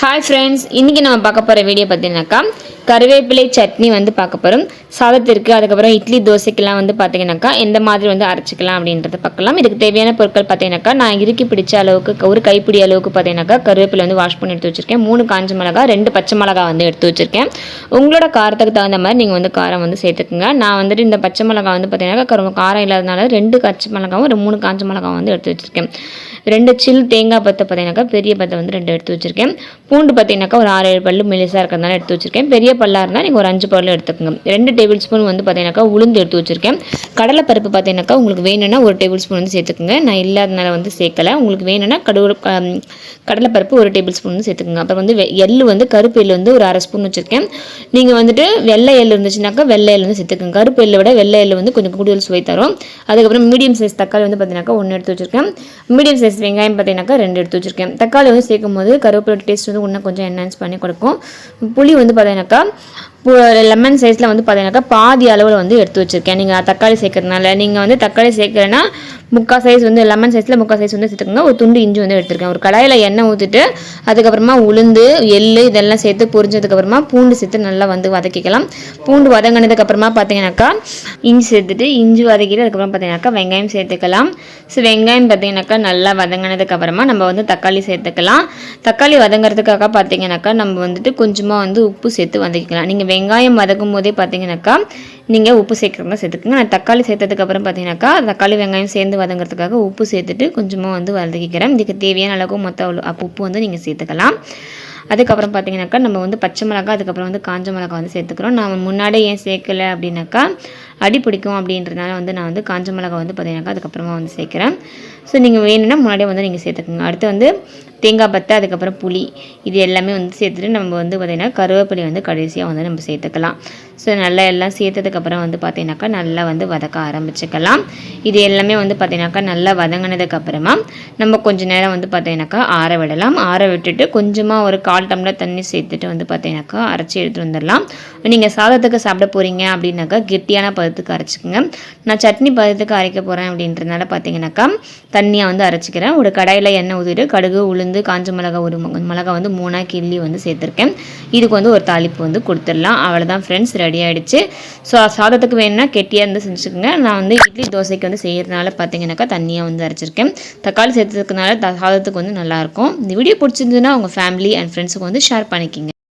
Hi friends இன்றைக்கி நம்ம பார்க்க போகிற வீடியோ பார்த்தீங்கன்னாக்கா கருவேப்பிலை சட்னி வந்து பார்க்க போகிறோம் சாதத்திற்கு அதுக்கப்புறம் இட்லி தோசைக்கெல்லாம் வந்து பார்த்தீங்கன்னாக்கா எந்த மாதிரி வந்து அரைச்சிக்கலாம் அப்படின்றத பார்க்கலாம். இதுக்கு தேவையான பொருட்கள் பார்த்தீங்கன்னாக்கா நான் இறுக்கி பிடிச்ச அளவுக்கு ஒரு கைப்பிடி அளவுக்கு பார்த்தீங்கன்னாக்கா கருவேப்பிலை வந்து வாஷ் பண்ணி எடுத்து வச்சிருக்கேன். மூணு காஞ்ச மிளகா ரெண்டு பச்சை மிளகா வந்து எடுத்து வச்சிருக்கேன். உங்களோட காரத்துக்கு தகுந்த மாதிரி நீங்கள் வந்து காரம் வந்து சேர்த்துக்குங்க. நான் வந்துட்டு இந்த பச்சை மிளகா வந்து பார்த்தீங்கன்னாக்கா ரொம்ப காரம் இல்லாதனால ரெண்டு பச்சை மிளகாவும் ஒரு மூணு காஞ்ச மிளகாவும் வந்து எடுத்து வச்சிருக்கேன். ரெண்டு சில் தேங்காய் பத்தை பார்த்தீங்கன்னாக்கா பெரிய பத்தை வந்து ரெண்டு எடுத்து வச்சிருக்கேன். பூண்டு பார்த்தீங்கன்னாக்கா ஒரு ஆறு ஏழு பல்லு மெலிசாக இருக்கிறதுனால எடுத்து வச்சிருக்கேன். பெரிய பல்லாக இருந்தால் நீங்கள் ஒரு அஞ்சு பல்லு எடுத்துக்கோங்க. ரெண்டு டேபிள் ஸ்பூன் வந்து பார்த்தீங்கன்னாக்கா உளுந்து எடுத்து வச்சிருக்கேன். கடலைப்பருப்பு பார்த்தீங்கன்னாக்கா உங்களுக்கு வேணும்னா ஒரு டேபிள் ஸ்பூன் வந்து சேர்த்துக்குங்க. நான் இல்லாதனால வந்து சேர்க்கலை. உங்களுக்கு வேணும்னா கடவுள் கடலைப்பருப்பு ஒரு டேபிள் ஸ்பூன் வந்து சேர்த்துக்குங்க. அப்புறம் வந்து எள்ளு வந்து கருப்பு எள்ளு வந்து ஒரு அரை ஸ்பூன் வச்சிருக்கேன். நீங்கள் வந்துட்டு வெள்ளை எள்ளு இருந்துச்சுனாக்கா வெள்ளை எள்ளு வந்து சேர்த்துக்குங்க. கருப்பு எள்ளை விட வெள்ளை எள்ளு வந்து கொஞ்சம் கூடுதல் சுவை தரும். அதுக்கப்புறம் மீடியம் சைஸ் தக்காளி வந்து பார்த்தீங்கன்னாக்கா ஒன்று எடுத்து வச்சிருக்கேன். மீடியம் சைஸ் வெங்காயம் பார்த்தீங்கன்னாக்கா ரெண்டு எடுத்து வச்சிருக்கேன். தக்காளி வந்து சேர்க்கும் போது கருவேப்பிலை டேஸ்ட் வந்து இன்னும் கொஞ்சம் என்ஹான்ஸ் பண்ணி கொடுக்கும். புளி வந்து பார்த்தீங்கன்னாக்கா லெமன் சைஸில் வந்து பார்த்தீங்கன்னாக்கா பாதி அளவில் வந்து எடுத்து வச்சிருக்கேன். நீங்கள் தக்காளி சேர்க்கறதுனால நீங்கள் வந்து தக்காளி சேர்க்கறேன்னா முக்கால் சைஸ் வந்து லெமன் சைஸில் முக்கால் சைஸ் வந்து சேர்த்துக்கோங்க ஒரு துண்டு இஞ்சி வந்து எடுத்துருக்கேன். ஒரு கடாயில் எண்ணெய் ஊற்றிட்டு அதுக்கப்புறமா உளுந்து எள்ளு இதெல்லாம் சேர்த்து பொரிஞ்சதுக்கப்புறமா பூண்டு சேர்த்து நல்லா வந்து வதக்கிக்கலாம். பூண்டு வதங்கினதுக்கப்புறமா பார்த்தீங்கன்னாக்கா இஞ்சி சேர்த்துட்டு இஞ்சி வதக்கிட்டு அதுக்கப்புறம் பார்த்தீங்கன்னாக்கா வெங்காயம் சேர்த்துக்கலாம். ஸோ வெங்காயம் பார்த்தீங்கன்னாக்கா நல்லா வதங்கினதுக்கப்புறமா நம்ம வந்து தக்காளி சேர்த்துக்கலாம். தக்காளி வதங்குறதுக்காக பார்த்தீங்கன்னாக்கா நம்ம வந்துட்டு கொஞ்சமாக வந்து உப்பு சேர்த்து வதக்கிக்கலாம். நீங்கள் வெங்காயம் வதக்கும் போதே பார்த்தீங்கன்னாக்கா நீங்கள் உப்பு சேர்க்குறதா சேர்த்துக்கோங்க. நான் தக்காளி சேர்த்ததுக்கப்புறம் பார்த்தீங்கன்னாக்கா தக்காளி வெங்காயம் சேர்ந்து வதங்குறதுக்காக உப்பு சேர்த்துட்டு கொஞ்சமாக வந்து வதக்கிக்கிறேன். இதுக்கு தேவையான அளவுக்கு மொத்த அவ்வளோ அப்போ உப்பு வந்து நீங்கள் சேர்த்துக்கலாம். அதுக்கப்புறம் பார்த்தீங்கன்னாக்கா நம்ம வந்து பச்சை மிளகா அதுக்கப்புறம் வந்து காஞ்ச மிளகா வந்து சேர்த்துக்கிறோம். நான் முன்னாடியே ஏன் சேர்க்கல அப்படின்னாக்கா அடி பிடிக்கும் அப்படின்றனால வந்து நான் வந்து காஞ்ச மிளகா வந்து பார்த்தீங்கன்னாக்கா அதுக்கப்புறமா வந்து சேர்க்குறேன். ஸோ நீங்கள் வேணும்னா முன்னாடியே வந்து நீங்கள் சேர்த்துக்கோங்க. அடுத்து வந்து தேங்காய் பத்தை அதுக்கப்புறம் புளி இது எல்லாமே வந்து சேர்த்துட்டு நம்ம வந்து பார்த்திங்கன்னா கருவேப்பிலை வந்து கடைசியாக வந்து நம்ம சேர்த்துக்கலாம். ஸோ நல்லா எல்லாம் சேர்த்ததுக்கப்புறம் வந்து பார்த்தீங்கன்னாக்கா நல்லா வந்து வதக்க ஆரம்பிச்சுக்கலாம். இது எல்லாமே வந்து பார்த்திங்கனாக்கா நல்லா வதங்கினதுக்கப்புறமா நம்ம கொஞ்ச நேரம் வந்து பார்த்திங்கனாக்கா ஆற விடலாம். ஆற விட்டுட்டு கொஞ்சமாக ஒரு கால் டம்ளர் தண்ணி சேர்த்துட்டு வந்து பார்த்தீங்கன்னாக்கா அரைச்சி எடுத்துகிட்டு வந்துடலாம். நீங்கள் சாதத்துக்கு சாப்பிட போகிறீங்க அப்படின்னாக்கா கெட்டியான பதத்துக்கு அரைச்சிக்கோங்க. நான் சட்னி பதத்துக்கு அரைக்க போகிறேன் அப்படின்றதுனால பார்த்தீங்கன்னாக்கா தண்ணியாக வந்து அரைச்சிக்கிறேன். ஒரு கடாயில் எண்ணெய் ஊற்றிட்டு கடுகு உளுந்து காஞ்ச மிளகா ஒரு மிளகா வந்து மூணாக கிள்ளி வந்து சேர்த்துருக்கேன். இதுக்கு வந்து ஒரு தாளிப்பு வந்து கொடுத்துடலாம். அவ்வளோதான் ஃப்ரெண்ட்ஸ் ரெடி ஆகிடுச்சு ஸோ சாதத்துக்கு வேணும்னா கெட்டியாக இருந்து செஞ்சுக்கோங்க. நான் வந்து இட்லி தோசைக்கு வந்து செய்கிறதுனால பார்த்தீங்கன்னாக்கா தண்ணியாக வந்து அரைச்சிருக்கேன். தக்காளி சேர்த்ததுக்குனால த- சாதத்துக்கு வந்து நல்லாயிருக்கும் இந்த வீடியோ பிடிச்சிருந்ததுன்னா உங்கள் ஃபேமிலி அண்ட் ஃப்ரெண்ட்ஸுக்கு வந்து ஷேர் பண்ணிக்கிங்க.